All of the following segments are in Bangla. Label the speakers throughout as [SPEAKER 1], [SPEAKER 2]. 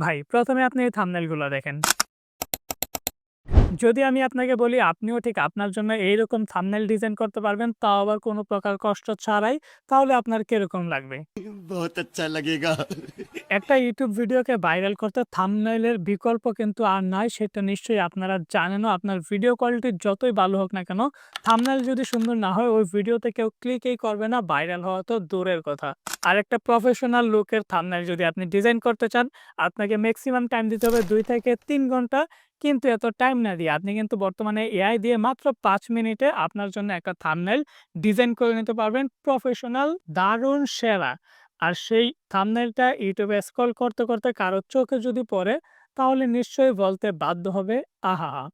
[SPEAKER 1] ভাই প্রথমে আপনি এই থামনেলগুলো দেখেন। যদি আমি আপনাকে বলি আপনিও ঠিক আপনার জন্য এইরকম থামনেল ডিজাইন করতে পারবেন তাও আবার কোনো প্রকার কষ্ট ছাড়াই তাহলে আপনার কীরকম লাগবে?
[SPEAKER 2] বহুত আচ্ছা লাগেগা।
[SPEAKER 1] একটা ইউটিউব ভিডিওকে ভাইরাল করতে থামনেলের বিকল্প কিন্তু আর নাই সেটা নিশ্চয়ই আপনারা জানেন আপনার ভিডিও কোয়ালিটি যতই ভালো হোক না কেন থামনেল যদি সুন্দর না হয় ওই ভিডিওতে কেউ ক্লিকই করবে না ভাইরাল হওয়া তো দূরের কথা। আর একটা প্রফেশনাল লুকের থামনেল যদি আপনি ডিজাইন করতে চান আপনাকে ম্যাক্সিমাম টাইম দিতে হবে দুই থেকে তিন ঘণ্টা। কিন্তু এত টাইম না দিয়ে আপনি কিন্তু বর্তমানে এআই দিয়ে মাত্র পাঁচ মিনিটে আপনার জন্য একটা থামনেল ডিজাইন করে নিতে পারবেন প্রফেশনাল, দারুণ সেরা। আর সেই থামনেলটা ইউটিউবে স্ক্রল করতে, করতে কারও চোখে যদি পড়ে, তাহলে নিশ্চয়ই বলতে বাধ্য হবে, আহাহা!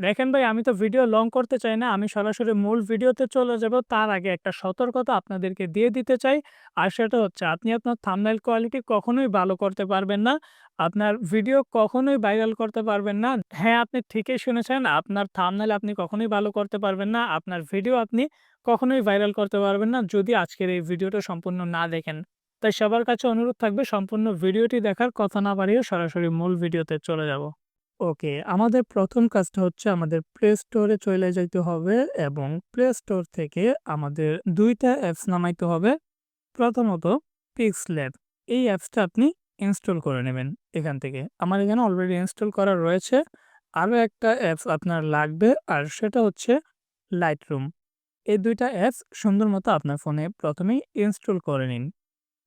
[SPEAKER 1] দেখেন ভাই, আমি তো ভিডিও লং করতে চাই না। আমি সরাসরি মূল ভিডিওতে চলে যাব। তার আগে একটা সতর্কতা আপনাদেরকে দিয়ে দিতে চাই। আর সেটা হচ্ছে, আপনি আপনার থামনাইল কোয়ালিটি কখনোই ভালো করতে পারবেন না। আপনার ভিডিও কখনোই ভাইরাল করতে পারবেন না। হ্যাঁ আপনি ঠিকই শুনেছেন, আপনার থামনাইল আপনি কখনোই ভালো করতে পারবেন না। আপনার ভিডিও আপনি কখনোই ভাইরাল করতে পারবেন না। যদি আজকের এই ভিডিওটা সম্পূর্ণ না দেখেন। তাই সবার কাছে অনুরোধ থাকবে, সম্পূর্ণ ভিডিওটি দেখার কথা না বাড়িয়ে সরাসরি মূল ভিডিওতে চলে যাব। ওকে, আমাদের প্রথম কাজটা হচ্ছে আমাদের প্লে স্টোরে চলে যাইতে হবে এবং প্লে স্টোর থেকে আমাদের দুইটা অ্যাপস নামাইতে হবে। প্রথমত পিক্সল্যাব। এই অ্যাপসটা আপনি ইনস্টল করে নেবেন এখান থেকে। আমার এখানে অলরেডি ইনস্টল করা রয়েছে। আরও একটা অ্যাপস আপনার লাগবে আর সেটা হচ্ছে লাইটরুম। এই দুইটা অ্যাপস সুন্দর মতো আপনার ফোনে প্রথমেই ইনস্টল করে নিন।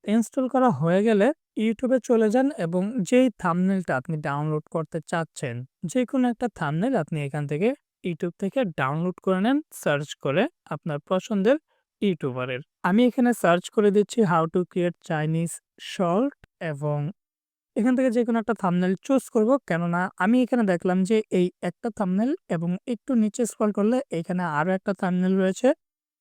[SPEAKER 1] ইনস্টল করা হয়ে গেলে ইউটিউবে চলে যান এবং যেই থামনেলটা আপনি ডাউনলোড করতে চাচ্ছেন, যেকোনো একটা থামনেল আপনি এখান থেকে ইউটিউব থেকে ডাউনলোড করে নেন সার্চ করে আপনার পছন্দের ইউটিউবারের। আমি এখানে সার্চ করে দিচ্ছি how to create Chinese short এবং এখান থেকে যেকোনো একটা থামনেল চুজ করব। কেননা আমি এখানে দেখলাম যে এই একটা থামনেল এবং একটু নিচে স্ক্রল করলে এখানে আরও একটা থামনেল রয়েছে।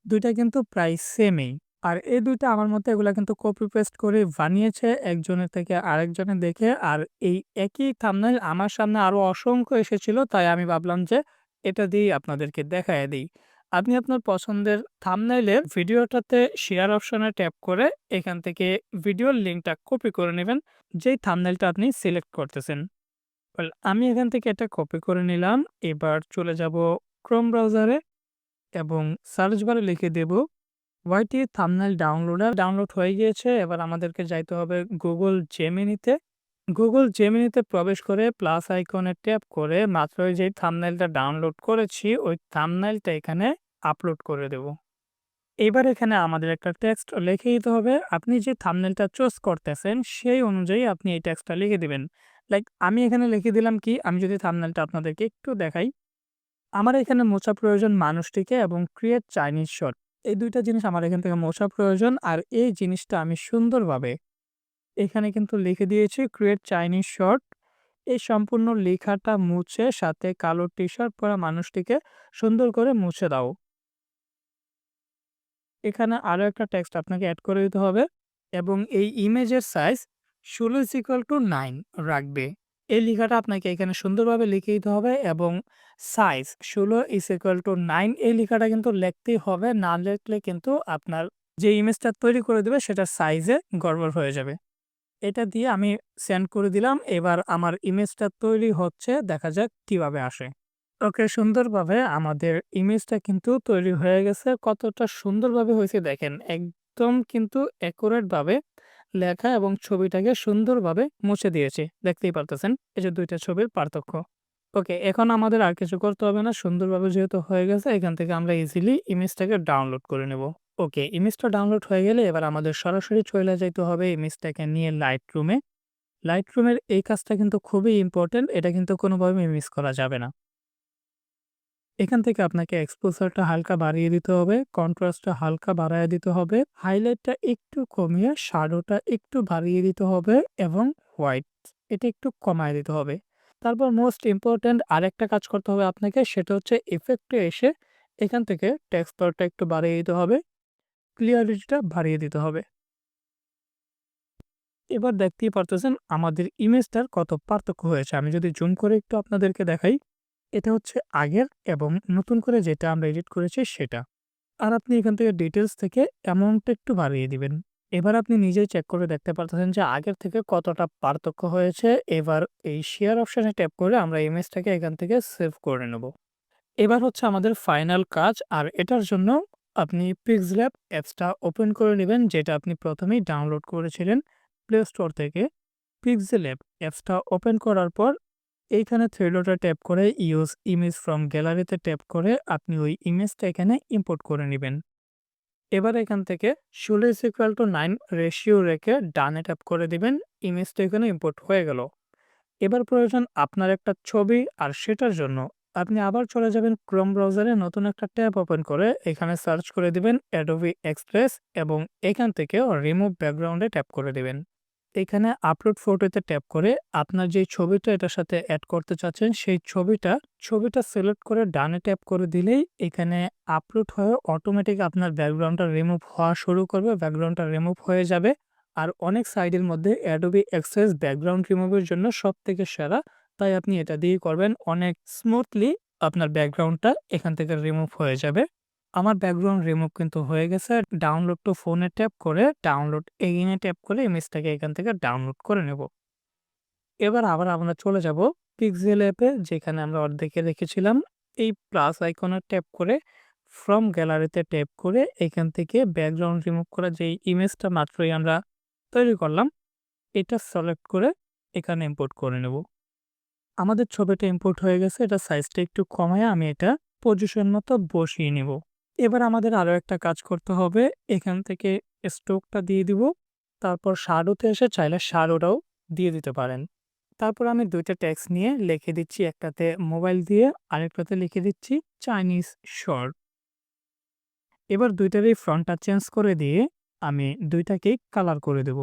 [SPEAKER 1] দুইটা কিন্তু প্রায় সেমই। আর এই দুইটা আমার মতে এগুলা কিন্তু কপি পেস্ট করে বানিয়েছে একজনের থেকে আরেকজনে দেখে। আর এই একই থামনাইল আমার সামনে আরও অসংখ্য এসেছিল। তাই আমি ভাবলাম যে এটা দিয়েই আপনাদেরকে দেখাইয়া দিই আপনি আপনার পছন্দের থাম্বনেইলের ভিডিওটাতে শেয়ার অপশনে ট্যাপ করে এখান থেকে ভিডিওর লিঙ্কটা কপি করে নেবেন, যেই থামনাইলটা আপনি সিলেক্ট করতেছেন। আমি এখান থেকে এটা কপি করে নিলাম। এবার চলে যাব ক্রোম ব্রাউজারে এবং সার্চ বারে লিখে দেব ওয়াইটি থাম্বনেইল ডাউনলোডার। ডাউনলোড হয়ে গিয়েছে। এবার আমাদেরকে যাইতে হবে গুগল জেমিনিতে। গুগল জেমিনিতে প্রবেশ করে প্লাস আইকনে ট্যাপ করে মাত্র যেই থাম্বনেইলটা ডাউনলোড করেছি, ওই থাম্বনেইলটা এখানে আপলোড করে দেব। এবার এখানে আমাদের একটা টেক্সট লিখে দিতে হবে। আপনি যে থাম্বনেইলটা চুজ করতেছেন, সেই অনুযায়ী আপনি এই টেক্সটটা লিখে দিবেন। লাইক আমি এখানে লিখে দিলাম কি আমি যদি থাম্বনেইলটা আপনাদেরকে একটু দেখাই। আমার এখানে মোছা প্রয়োজন মানুষটিকে এবং ক্রিয়েট চাইনিজ শর্ট। এই দুইটা জিনিস আমার এখান থেকে মোছা প্রয়োজন। আর এই জিনিসটা আমি সুন্দরভাবে এখানে কিন্তু লিখে দিয়েছি ক্রিয়েট চাইনিজ শর্ট। এই সম্পূর্ণ লেখাটা মুছে সাথে কালো টি-শার্ট পরা মানুষটিকে সুন্দর করে মুছে দাও। এখানে আরও একটা টেক্সট আপনাকে অ্যাড করে দিতে হবে এবং এই ইমেজের সাইজ ১৬:৯ রাখবে। এই লেখাটা আপনাকে এখানে সুন্দরভাবে লিখে দিতে হবে এবং সাইজ ১৬:৯ এই লেখাটা কিন্তু লিখতেই হবে। না লিখলে কিন্তু আপনার যে ইমেজটা তৈরি করে দিবে সেটা সাইজে গড়বড় হয়ে যাবে। এটা দিয়ে আমি সেন্ড করে দিলাম। এবার আমার ইমেজটা তৈরি হচ্ছে। দেখা যাক কীভাবে আসে। ওকে সুন্দরভাবে আমাদের ইমেজটা কিন্তু তৈরি হয়ে গেছে। কতটা সুন্দরভাবে হয়েছে দেখেন। একদম কিন্তু অ্যাকুরেট ভাবে লেখা এবং ছবিটাকে সুন্দরভাবে মুছে দিয়েছি। দেখতেই পারতেছেন। এই যে ২ টা ছবির পার্থক্য। ওকে, এখন আমাদের আর কিছু করতে হবে না। সুন্দরভাবে যেহেতু হয়ে গেছে, এখান থেকে আমরা ইজিলি ইমেজটাকে ডাউনলোড করে নেব। ওকে ইমেজটা ডাউনলোড হয়ে গেলে এবার আমাদের সরাসরি চইলা যাইতে হবে ইমেজটাকে নিয়ে লাইটরুমে। লাইটরুমের এই কাজটা কিন্তু খুবই ইম্পোর্টেন্ট। এটা কিন্তু কোনোভাবে মিস করা যাবে না। এখান থেকে আপনাকে এক্সপোজারটা হালকা বাড়িয়ে দিতে হবে, কন্ট্রাস্টটা হালকা বাড়ায়া দিতে হবে, হাইলাইটটা একটু কমিয়ে শ্যাডোটা একটু বাড়িয়ে দিতে হবে এবং হোয়াইট এটা একটু কমায় দিতে হবে। তারপর মোস্ট ইম্পোর্টেন্ট আরেকটা কাজ করতে হবে আপনাকে সেটা হচ্ছে ইফেক্টে এসে এখান থেকে টেক্সচারটা একটু বাড়িয়ে দিতে হবে, ক্লিয়ারিটিটা বাড়িয়ে দিতে হবে। এবার দেখতেই পারতেছেন আমাদের ইমেজটার কত পার্থক্য হয়েছে। আমি যদি জুম করে একটু আপনাদেরকে দেখাই, এটা হচ্ছে আগের এবং নতুন করে যেটা আমরা এডিট করেছি সেটা। আর আপনি এখান থেকে ডিটেলস থেকে অ্যামাউন্টটা একটু বাড়িয়ে দিবেন। এবার আপনি নিজেই চেক করে দেখতে পারতেছেন যে আগের থেকে কতটা পার্থক্য হয়েছে। এবার এই শেয়ার অপশানে ট্যাপ করে আমরা ইমেজটাকে এখান থেকে সেভ করে নেব। এবার হচ্ছে আমাদের ফাইনাল কাজ আর এটার জন্য আপনি পিক্সল্যাব অ্যাপসটা ওপেন করে নেবেন, যেটা আপনি প্রথমেই ডাউনলোড করেছিলেন প্লে স্টোর থেকে। পিক্সেল্যাব অ্যাপসটা ওপেন করার পর এইখানে থ্রি ডটে ট্যাপ করে ইউজ ইমেজ ফ্রম গ্যালারিতে ট্যাপ করে আপনি ওই ইমেজটা এখানে ইম্পোর্ট করে নেবেন। এবার এখান থেকে ষোলো is equal to nine ratio রেখে ডানে ট্যাপ করে দিবেন। ইমেজটা এখানে ইম্পোর্ট হয়ে গেল। এবার প্রয়োজন আপনার একটা ছবি আর সেটার জন্য আপনি আবার চলে যাবেন ক্রোম ব্রাউজারে নতুন একটা ট্যাব ওপেন করে এখানে সার্চ করে দিবেন অ্যাডোভি এক্সপ্রেস এবং এখান থেকে রিমুভ ব্যাকগ্রাউন্ডে ট্যাপ করে দিবেন। এখানে আপলোড ফটোতে ট্যাপ করে আপনার যে ছবিটা এটার সাথে অ্যাড করতে চাচ্ছেন, সেই ছবিটা ছবিটা সিলেক্ট করে ডানে ট্যাপ করে দিলেই এখানে আপলোড হয়ে অটোমেটিক আপনার ব্যাকগ্রাউন্ডটা রিমুভ হওয়া শুরু করবে ব্যাকগ্রাউন্ডটা রিমুভ হয়ে যাবে। আর অনেক সাইডের মধ্যে অ্যাডোবি এক্সপ্রেস ব্যাকগ্রাউন্ড রিমুভের জন্য সব থেকে সেরা, তাই আপনি এটা দিয়ে করবেন। অনেক স্মুথলি আপনার ব্যাকগ্রাউন্ডটা এখান থেকে রিমুভ হয়ে যাবে। আমার ব্যাকগ্রাউন্ড রিমুভ কিন্তু হয়ে গেছে। ডাউনলোড টু ফোনে ট্যাপ করে ডাউনলোড এগিনে ট্যাপ করে ইমেজটাকে এখান থেকে ডাউনলোড করে নেব। এবার আবার আমরা চলে যাব পিক্সেল অ্যাপে যেখানে আমরা অর্ধেকে রেখেছিলাম। এই প্লাস আইকনে ট্যাপ করে ফ্রম গ্যালারিতে ট্যাপ করে এখান থেকে ব্যাকগ্রাউন্ড রিমুভ করা যে ইমেজটা মাত্রই আমরা তৈরি করলাম, এটা সিলেক্ট করে এখানে ইম্পোর্ট করে নেব। আমাদের ছবিটা ইম্পোর্ট হয়ে গেছে, এটা সাইজটা একটু কমায় আমি এটা পজিশন মতো বসিয়ে নেব। এবার আমাদের আরও একটা কাজ করতে হবে। এখান থেকে স্টোকটা দিয়ে দিব। তারপর শাডোতে এসে চাইলে শাডোটাও দিয়ে দিতে পারেন। তারপর আমি দুইটা ট্যাক্স নিয়ে লিখে দিচ্ছি একটাতে মোবাইল দিয়ে, আরেকটাতে লিখে দিচ্ছি চাইনিজ শর্ট এবার দুইটারই ফ্রন্টটা চেঞ্জ করে দিয়ে আমি দুইটাকেই কালার করে দেব।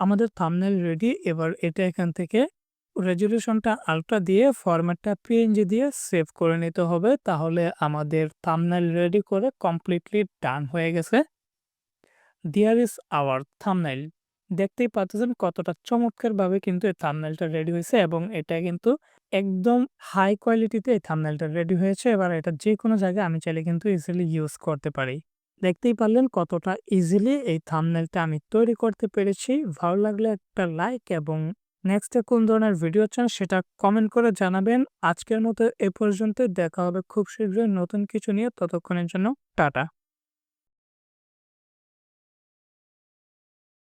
[SPEAKER 1] আমাদের থামনেল রেডি এবার এটা এখান থেকে রেজলিউশনটা আলট্রা দিয়ে ফরম্যাটটা পিএনজি দিয়ে সেভ করে নিতে হবে। তাহলে আমাদের থামনেল রেডি করে কমপ্লিটলি ডান হয়ে গেছে। দিয়ার ইজ আওয়ার থামনেল দেখতেই পাচ্ছেন কতটা চমৎকারভাবে কিন্তু এই থামনেলটা রেডি হয়েছে এবং এটা কিন্তু একদম হাই কোয়ালিটিতে এই থামনেলটা রেডি হয়েছে। এবার এটা যে কোনো জায়গায় আমি চাইলে কিন্তু ইজিলি ইউজ করতে পারি। দেখতেই পারলেন কতটা ইজিলি এই থামনেলটা আমি তৈরি করতে পেরেছি। ভালো লাগলে একটা লাইক এবং নেক্সটে কোন ধরনের ভিডিও চান সেটা কমেন্ট করে জানাবেন। আজকের মতো এ পর্যন্ত দেখা হবে খুব শীঘ্রই নতুন কিছু নিয়ে। ততক্ষণের জন্য টাটা।